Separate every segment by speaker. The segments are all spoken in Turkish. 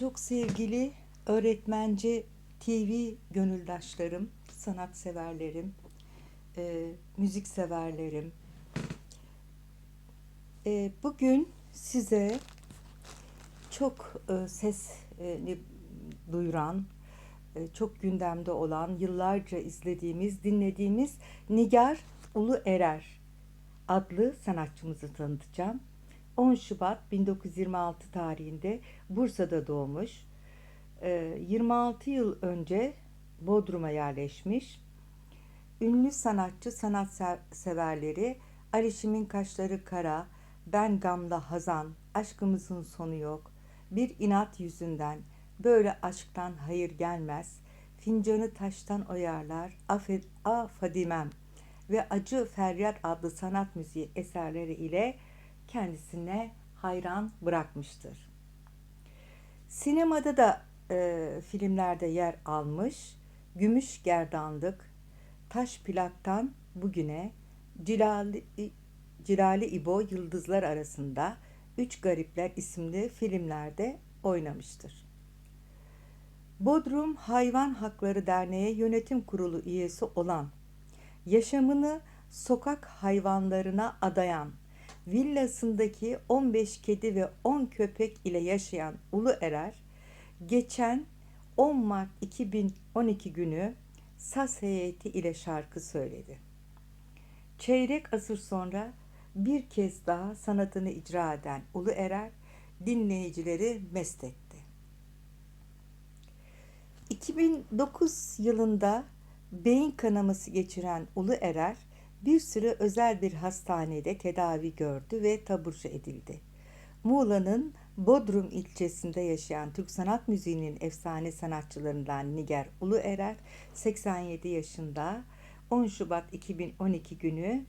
Speaker 1: Çok sevgili öğretmenci TV gönüldaşlarım, sanatseverlerim, e, müzik severlerim. E, bugün size çok e, sesini duyuran, e, çok gündemde olan, yıllarca izlediğimiz, dinlediğimiz Nigar Ulu Erer adlı sanatçımızı tanıtacağım. 10 Şubat 1926 tarihinde Bursa'da doğmuş. Ee, 26 yıl önce Bodrum'a yerleşmiş. Ünlü sanatçı, sanatseverleri Alişim'in Kaşları Kara, Ben Gamla Hazan, Aşkımızın Sonu Yok, Bir inat Yüzünden, Böyle Aşktan Hayır Gelmez, Fincanı Taştan Oyarlar, Affet, A Fadimem ve Acı Feryat adlı sanat müziği eserleri ile kendisine hayran bırakmıştır. Sinemada da e, filmlerde yer almış. Gümüş Gerdanlık, Taş Plaktan Bugüne, Cilali, Cilali İbo Yıldızlar Arasında Üç Garipler isimli filmlerde oynamıştır. Bodrum Hayvan Hakları Derneği Yönetim Kurulu üyesi olan, yaşamını sokak hayvanlarına adayan, villasındaki 15 kedi ve 10 köpek ile yaşayan Ulu Erer, geçen 10 Mart 2012 günü Saz heyeti ile şarkı söyledi. Çeyrek asır sonra bir kez daha sanatını icra eden Ulu Erer, dinleyicileri mest etti. 2009 yılında beyin kanaması geçiren Ulu Erer, bir süre özel bir hastanede tedavi gördü ve taburcu edildi. Muğla'nın Bodrum ilçesinde yaşayan Türk sanat müziğinin efsane sanatçılarından Niger Ulu Erer 87 yaşında 10 Şubat 2012 günü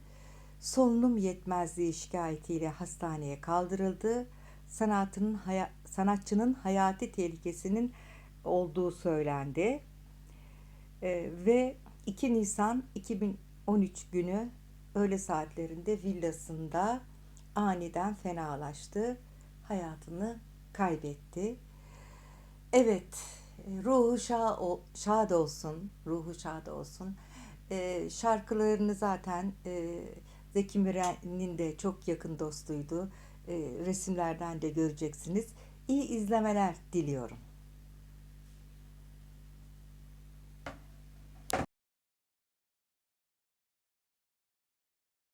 Speaker 1: solunum yetmezliği şikayetiyle hastaneye kaldırıldı. Sanatının sanatçının hayati tehlikesinin olduğu söylendi. Ee, ve 2 Nisan 2012 13 günü öğle saatlerinde villasında aniden fenalaştı. Hayatını kaybetti. Evet, ruhu şad, şad olsun, ruhu şad olsun. Ee, şarkılarını zaten e, Zeki Müren'in de çok yakın dostuydu. E, resimlerden de göreceksiniz. İyi izlemeler diliyorum.